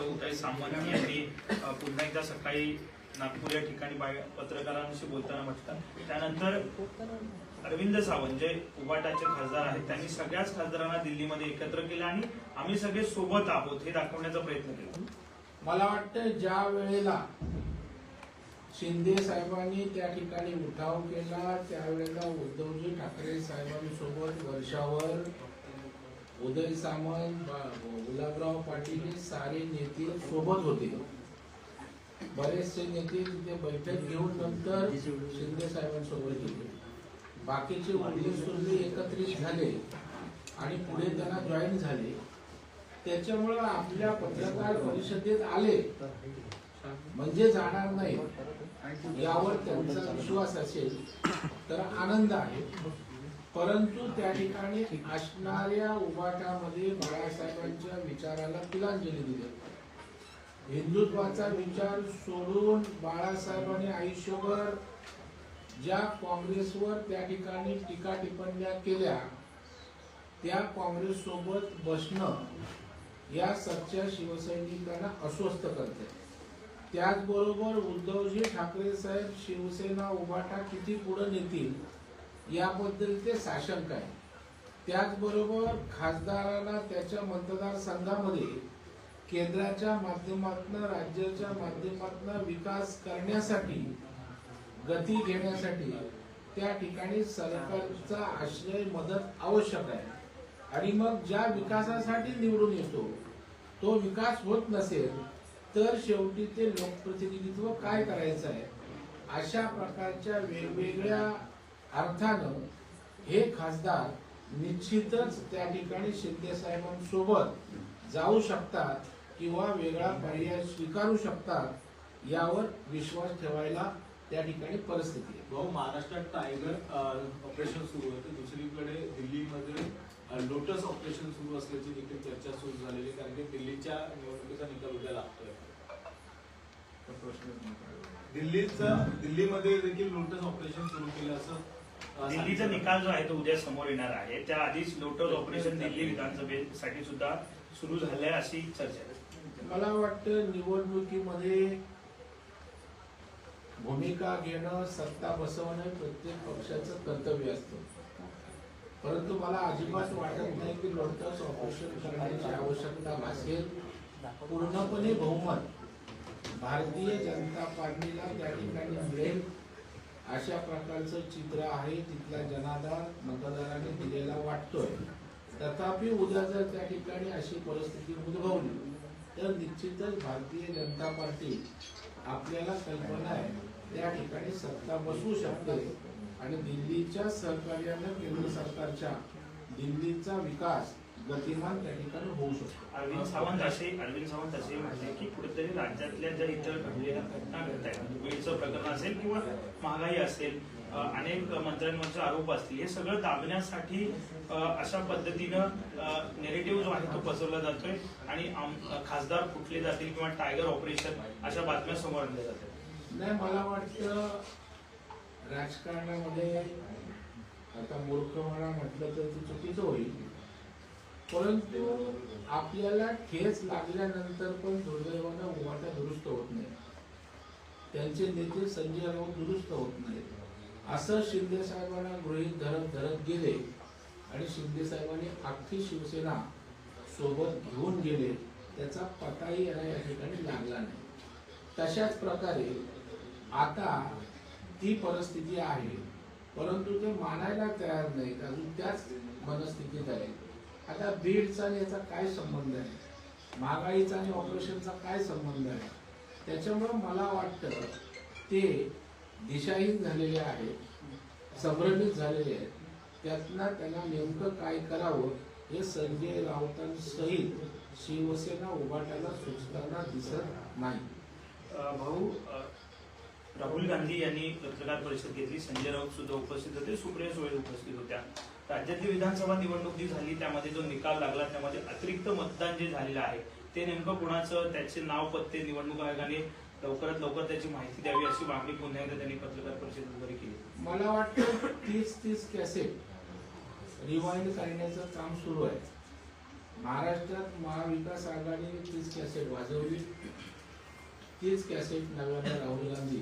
असं उदय सामंत यांनी पुन्हा एकदा सकाळी नागपूर या ठिकाणी पत्रकारांशी बोलताना म्हटलं. त्यानंतर अरविंद सावंत जे उबाटाचे खासदार आहेत त्यांनी सगळ्याच खासदारांना दिल्लीमध्ये एकत्र केलं आणि आम्ही सगळे सोबत आहोत हे दाखवण्याचा प्रयत्न केला. मला वाटतं ज्या वेळेला शिंदे साहेबांनी त्या ठिकाणी उठाव केला त्यावेळेला उद्धवजी ठाकरे साहेबांसोबत वर्षावर उदय सामंत गुलाबराव पाटील हे सारे नेते सोबत होते. बरेचसे नेते तिथे बैठक घेऊन नंतर शिंदे साहेबांसोबत गेले. बाकीचे वडील सुरले एकत्रित झाले आणि पुढे त्यांना जॉईन झाले. त्याच्यामुळं आपल्या पत्रकार परिषदेत आले. म्हणजे जाणार नाही यावर त्यांचा विश्वास असेल तर आनंद आहे. परंतु त्या ठिकाणी असणाऱ्या उभाटामध्ये बाळासाहेबांच्या विचाराला तिलांजली दिली. हिंदुत्वाचा विचार सोडून बाळासाहेबांनी आयुष्यभर ज्या काँग्रेसवर त्या ठिकाणी टीका टिप्पण्या केल्या त्या काँग्रेस सोबत बसणं या सच्च्या शिवसैनिकांना अस्वस्थ करते. त्याचबरोबर उद्धवजी ठाकरे साहेब शिवसेना उभाटा किती पुढे नेतील याबद्दल ते साशंक आहे. त्याचबरोबर खासदाराला त्याच्या मतदारसंघामध्ये केंद्राच्या माध्यमातून राज्याच्या माध्यमातून विकास करण्यासाठी गती घेण्यासाठी त्या ठिकाणी सरकारचा आश्रय मदत आवश्यक आहे. आणि मग ज्या विकासासाठी निवडून येतो तो विकास होत नसेल तर शेवटी ते लोकप्रतिनिधित्व काय करायचं आहे? अशा प्रकारच्या वेगवेगळ्या अर्थानं हे खासदार निश्चितच त्या ठिकाणी शिंदे साहेबांसोबत जाऊ शकतात किंवा वेगळा पर्याय स्वीकारू शकतात यावर विश्वास ठेवायला त्या ठिकाणी परिस्थिती आहे. भाऊ महाराष्ट्रात टायगर ऑपरेशन सुरू होते. दुसरीकडे दिल्लीमध्ये लोटस ऑपरेशन सुरू असल्याची देखील चर्चा सुरू झालेली आहे. कारण की दिल्लीच्या निवडणुकीचा निकाल उद्या लागतोय. दिल्लीचा दिल्लीमध्ये देखील लोटस ऑपरेशन सुरू केलं असं दिल्लीचा निकाल जो आहे तो उद्या समोर येणार आहे. त्या आधीच लोटस ऑपरेशन दिल्ली विधानसभेसाठी सुद्धा सुरू झालंय अशी चर्चा आहे. मला वाटतं निवडणुकीमध्ये भूमिका घेणं सत्ता बसवणं प्रत्येक पक्षाचं कर्तव्य असतं. परंतु मला अजिबात वाटत नाही की लोटस ऑपरेशन करण्याची आवश्यकता भासेल. पूर्णपणे बहुमत भारतीय जनता पार्टीला त्या ठिकाणी मिळेल. अशा प्रकारचं चित्र आहे तिथला जनाधार मतदारांनी दिलेला वाटतोय. तथापि उद्या जर त्या ठिकाणी अशी परिस्थिती उद्भवली तर निश्चितच भारतीय जनता पार्टी आपल्याला कल्पना आहे त्या ठिकाणी सत्ता बसवू शकते. आणि दिल्लीच्या सहकार्यानं केंद्र सरकारच्या दिल्लीचा विकास गतिमान त्या ठिकाणी होऊ शकतो. अरविंद सावंत असे अरविंद सावंत असे म्हटले की कुठेतरी राज्यातल्या ज्या इतर घडलेल्या घटना घडत आहेत बीडचं प्रकरण असेल किंवा महागाई असेल अनेक मंत्र्यांवरचे आरोप असतील हे सगळं दाबण्यासाठी अशा पद्धतीनं नेरेटिव्ह जो आहे तो पसरला जातोय आणि खासदार फुटले जातील किंवा टायगर ऑपरेशन अशा बातम्या समोर आणल्या जातात. नाही मला वाटतं राजकारणामध्ये आता मूर्खपणा म्हटलं तर ते चुकीचं होईल. परंतु आपल्याला ठेच लागल्यानंतर पण दुर्दैवानं उभाटा दुरुस्त होत नाही. त्यांचे नेते संजय राऊत दुरुस्त होत नाहीत. असं शिंदे साहेबांना गृहीत धरत धरत गेले आणि शिंदे साहेबांनी अख्खी शिवसेना सोबत घेऊन गेले. त्याचा पताही याला या ठिकाणी लागला नाही. तशाच प्रकारे आता ती परिस्थिती आहे. परंतु ते मानायला तयार नाहीत. अजून त्याच मनस्थितीत आहेत. आता बीडचा आणि याचा काय संबंध आहे? महागाईचा आणि ऑपरेशनचा काय संबंध आहे? त्याच्यामुळं मला वाटतं ते दिशाहीन झालेले आहेत संभ्रमित झालेले आहेत. त्यातनं त्यांना नेमकं काय करावं हे संजय राऊतांसहित शिवसेना उभाटायला सुचताना दिसत नाही. भाऊ राहुल गांधी यांनी पत्रकार परिषद घेतली. संजय राऊत सुद्धा उपस्थित होते. सुप्रिया सुळे उपस्थित होत्या. राज्यातली विधानसभा निवडणूक जी झाली त्यामध्ये जो निकाल लागला त्यामध्ये अतिरिक्त मतदान जे झालेलं आहे ते नेमकं कुणाचं त्याचे नाव पत्ते निवडणूक आयोगाने लवकरात लवकर त्याची माहिती द्यावी अशी मागणी पुन्हा एकदा त्यांनी पत्रकार परिषद वगैरे केली. मला वाटतं तीस तीस कॅसेट रिवाइंड करण्याचं काम सुरू आहे. महाराष्ट्रात महाविकास आघाडीने तीच कॅसेट वाजवली. तीच कॅसेट नव्यानं राहुल गांधी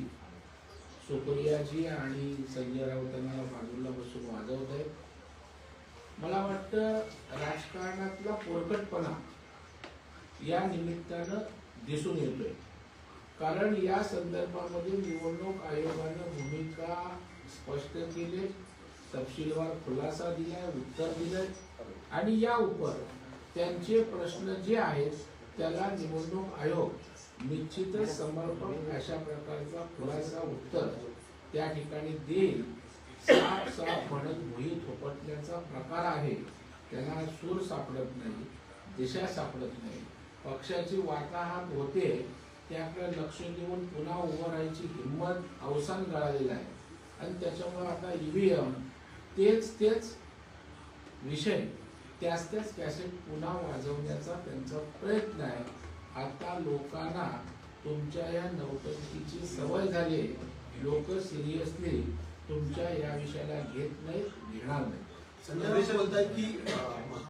सुप्रियाजी आणि संजय राऊतांना बाजूला बसून वाजवत आहेत. मला वाटतं राजकारणातला पोरकटपणा या निमित्तानं दिसून येतोय. कारण या संदर्भामध्ये निवडणूक आयोगानं भूमिका स्पष्ट केली तपशीलवार खुलासा दिलाय उत्तर दिलंय. आणि या उपर त्यांचे प्रश्न जे आहेत त्याला निवडणूक आयोग निश्चितच समर्पक अशा प्रकारचा खुलासा उत्तर त्या ठिकाणी देईल. असा साफ म्हणत भुई थोपटण्याचा प्रकार आहे. त्यांना सूर सापडत नाही दिशा सापडत नाही. पक्षाची वाताहात होते त्याकडे लक्ष देऊन पुन्हा उभं राहायची हिंमत अवसान गळालेलं आहे. आणि त्याच्यामुळे आता ईव्हीएम तेच तेच विषय त्याच त्याच कॅसेट पुन्हा वाजवण्याचा त्यांचा प्रयत्न आहे. आता लोकांना तुमच्या या नौटंकीची सवय झाली लोक सिरियसली तुमच्या या विषयाला घेत नाहीत घेणार नाहीत संजय राऊत बोलतायत की